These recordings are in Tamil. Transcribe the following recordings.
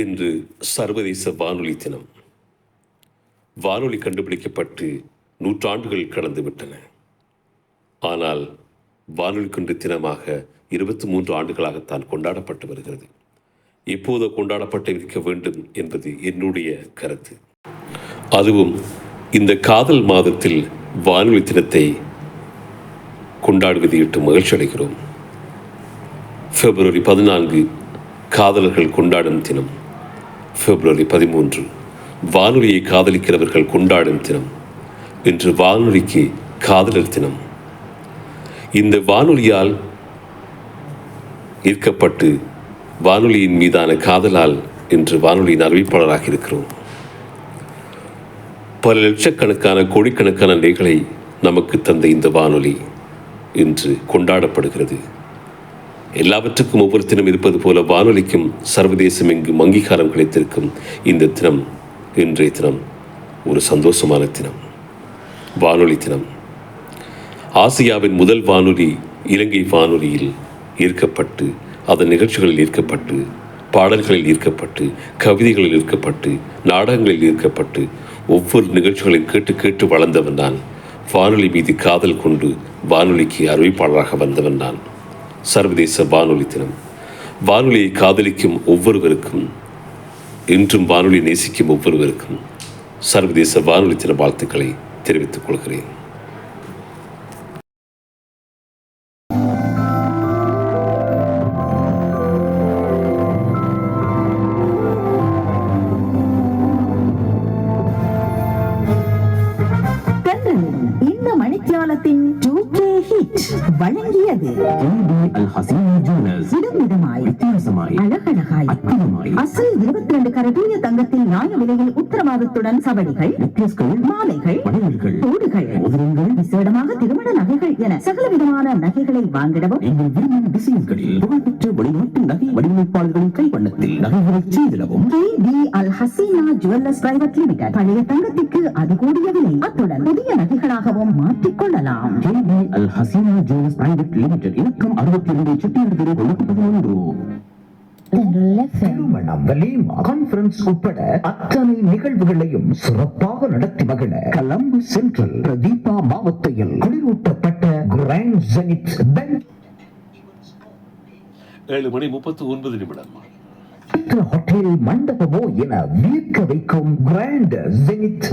இன்று சர்வதேச வானொலி தினம். வானொலி கண்டுபிடிக்கப்பட்டு நூற்றாண்டுகள் கடந்துவிட்டன ஆனால் வானொலி குன்று தினமாக இருபத்தி மூன்று ஆண்டுகளாகத்தான் கொண்டாடப்பட்டு வருகிறது. இப்போது கொண்டாடப்பட்டு இருக்க வேண்டும் என்பது என்னுடைய கருத்து. அதுவும் இந்த காதல் மாதத்தில் வானொலி தினத்தை கொண்டாடுவதை விட்டு மகிழ்ச்சி அடைகிறோம். பிப்ரவரி பதினான்கு காதலர்கள் கொண்டாடும் தினம். பிப்ரவரி பதிமூன்று. வானொலியை காதலிக்கிறவர்கள் கொண்டாடும் தினம். இன்று வானொலிக்கு காதலர் தினம். இந்த வானொலியால் ஈர்க்கப்பட்டு வானொலியின் மீதான காதலால் இன்று வானொலியின் அறிவிப்பாளராக இருக்கிறோம். பல லட்சக்கணக்கான கோடிக்கணக்கான நிலைகளை நமக்கு தந்த இந்த வானொலி இன்று கொண்டாடப்படுகிறது. எல்லாவற்றுக்கும் ஒவ்வொரு தினம் இருப்பது போல வானொலிக்கும் சர்வதேசம் எங்கும் அங்கீகாரம் கிடைத்திருக்கும் இந்த தினம் இன்றைய தினம். ஒரு சந்தோஷமான தினம். வானொலி தினம். ஆசியாவின் முதல் வானொலி இலங்கை வானொலியில் ஈர்க்கப்பட்டு அதன் நிகழ்ச்சிகளில் ஈர்க்கப்பட்டு பாடல்களில் ஈர்க்கப்பட்டு கவிதைகளில் ஈர்க்கப்பட்டு நாடகங்களில் ஈர்க்கப்பட்டு ஒவ்வொரு நிகழ்ச்சிகளையும் கேட்டு கேட்டு வளர்ந்தவன் நான். வானொலி மீது காதல் கொண்டு வானொலிக்கு அறிவிப்பாளராக வந்தவன் நான். சர்வதேச வானொலி தினம். வானொலியை காதலிக்கும் ஒவ்வொருவருக்கும் இன்றும் வானொலி நேசிக்கும் ஒவ்வொருவருக்கும் சர்வதேச வானொலி தின வாழ்த்துக்களை தெரிவித்துக் கொள்கிறேன். الحصين அசல் இருபத்தி ரெண்டு கரதூய தங்கத்தில் நியாய விலையில் உத்தரவாதத்துடன் சவடிகள் மாலைகள் மோதிரங்கள் விசேடமாக திருமண நகைகள் என சகல விதமான நகைகளை வாங்கிடவும் நீங்கள் விரும்பும் டிசைன்களில் புகழ்பெற்ற வெளிநாட்டு நகை வடிவமைப்பாளர்களின் கைவண்ணத்தில் நகைகளை செய்திடவும். K D Al Haseena jewellers private limited. பழைய தங்கத்திற்கு அதிகூடிய விலை. அத்துடன் புதிய நகைகளாகவும் மாற்றிக் கொள்ளலாம். KP Al Haseena jewellers private limited. இலக்கம் அறுபத்தி இரண்டு தெரு தொண்ணூற்றி பதினொன்று. திருமணம். வலீமா கான்பரன்ஸ் உட்பட அத்தனை நிகழ்வுகளையும் சிறப்பாக நடத்தி மகிழ. கலம்பு சென்ட்ரல் பிரதீபா மாவட்டத்தில் குளிரூட்டப்பட்ட கிராண்ட் ஜெனித் பேங்க் ஏழு மணி முப்பத்து ஒன்பது நிமிடம். ஹோட்டல் மண்டபமோ என வியக்க வைக்கும் grand zenith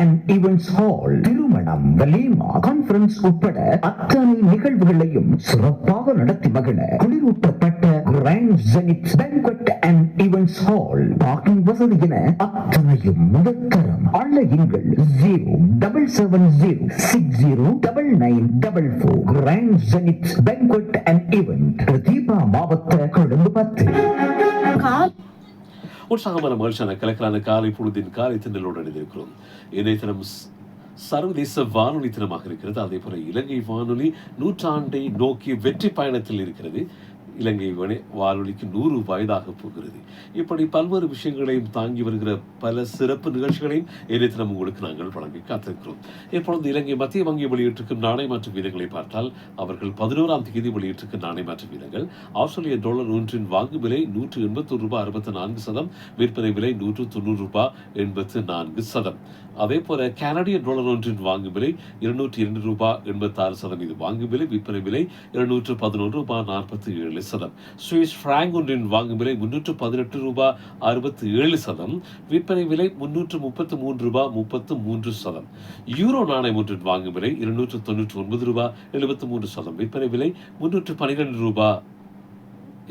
and events hall திருமணம் வலீமா கான்பரன்ஸ் உட்பட அத்தனை நிகழ்வுகளையும் சிறப்பாக நடத்தி மகிழ குளிரூட்டப்பட்ட grand zenith banquet and events hall parking வசதி என அத்தனையும் முதற்தரம் அழையுங்கள் zero double seven zero six zero double nine double four grand zenith banquet and event Pratheepa மாவட்ட கொழும்பு பத்து. உற்சாகமான மகிழ்ச்சியான கலக்கலான காலை பொழுதின் காலை திண்டலோடு அணிந்திருக்கிறோம். இன்றைய தினம் சர்வதேச வானொலி தினமாக இருக்கிறது. அதே போல இலங்கை வானொலி நூற்றாண்டை நோக்கி வெற்றி பயணத்தில் இருக்கிறது. இலங்கை வனி- வானொலிக்கு நூறு வயதாக போகிறது. இப்படி பல்வேறு விஷயங்களையும் தாங்கி வருகிற பல சிறப்பு நிகழ்ச்சிகளையும் இணையத்தினம் உங்களுக்கு நாங்கள் வழங்கி காத்திருக்கிறோம். இப்பொழுது இலங்கை மத்திய வங்கி வெளியிட்டிருக்கும் நாணய மாற்று வீதங்களை பார்த்தால் அவர்கள் பதினோராம் தேதி வெளியிட்டிருக்கும் நாணய மாற்று வீதங்கள் ஆஸ்திரேலிய டாலர் ஒன்றின் வாங்கு விலை நூற்று எண்பத்தொரு ரூபாய் அறுபத்தி நான்கு சதம் விற்பனை விலை நூற்று தொண்ணூறு ரூபாய் எண்பத்து நான்கு சதம். அதே போல கனடிய டாலர் ஒன்றின் வாங்கும் விலை இருநூற்றி இரண்டு ரூபாய் எண்பத்தாறு சதம். இது வாங்கும் விலை விற்பனை விலை இருநூற்று பதினொன்று ரூபாய் நாற்பத்தி ஏழு சதம். சுவிஸ் பிராங்க் ஒன்றின் வாங்கும் விலை முன்னூற்று பதினெட்டு ரூபாய் அறுபத்தி ஏழு சதம். விற்பனை விலை முன்னூற்று முப்பத்து மூன்று ரூபாய் முப்பத்து மூன்று சதம். யூரோ நாணயம் ஒன்றின் வாங்கும் விலை இருநூற்று தொன்னூற்று ஒன்பது ரூபாய் எழுபத்து மூன்று சதம். விற்பனை விலை முன்னூற்று பனிரெண்டு ரூபாய்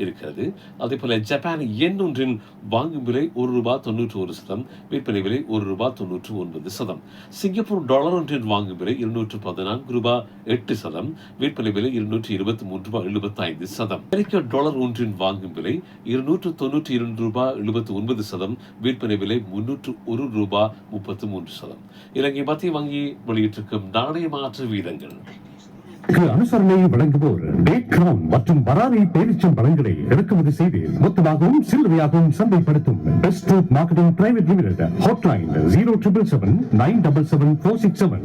இருக்கிறது. அதே போல ஜப்பான் எண் ஒன்றின் வாங்கும் விலை ஒரு ரூபாய் தொண்ணூற்று ஒரு சதம் விற்பனை விலை ஒரு ரூபாய் தொண்ணூற்று ஒன்பது சதம். சிங்கப்பூர் டாலர் ஒன்றின் வாங்கும் விலை இருநூற்று பதினான்கு ரூபாய் எட்டு சதம் விற்பனை விலை இருநூற்று இருபத்தி மூன்று ரூபாய் எழுபத்தி ஐந்து சதம். அமெரிக்க டாலர் ஒன்றின் வாங்கும் விலை இருநூற்று தொண்ணூற்றி இரண்டு ரூபாய் எழுபத்தி ஒன்பது சதம் விற்பனை விலை முன்னூற்று ஒரு ரூபாய் முப்பத்து மூன்று சதம். இலங்கை மத்திய வங்கி வெளியிட்டிருக்கும் நாணய மாற்று வீதங்கள். அனுசரணை வழங்குவோர் டேட் மற்றும் பராரி பேரிச்சம் பழங்களை இறக்குமதி செய்து மொத்தமாகவும் சில்லறையாகவும் சந்தைப்படுத்தும். Best marketing private limited hotline zero triple seven nine double seven four six seven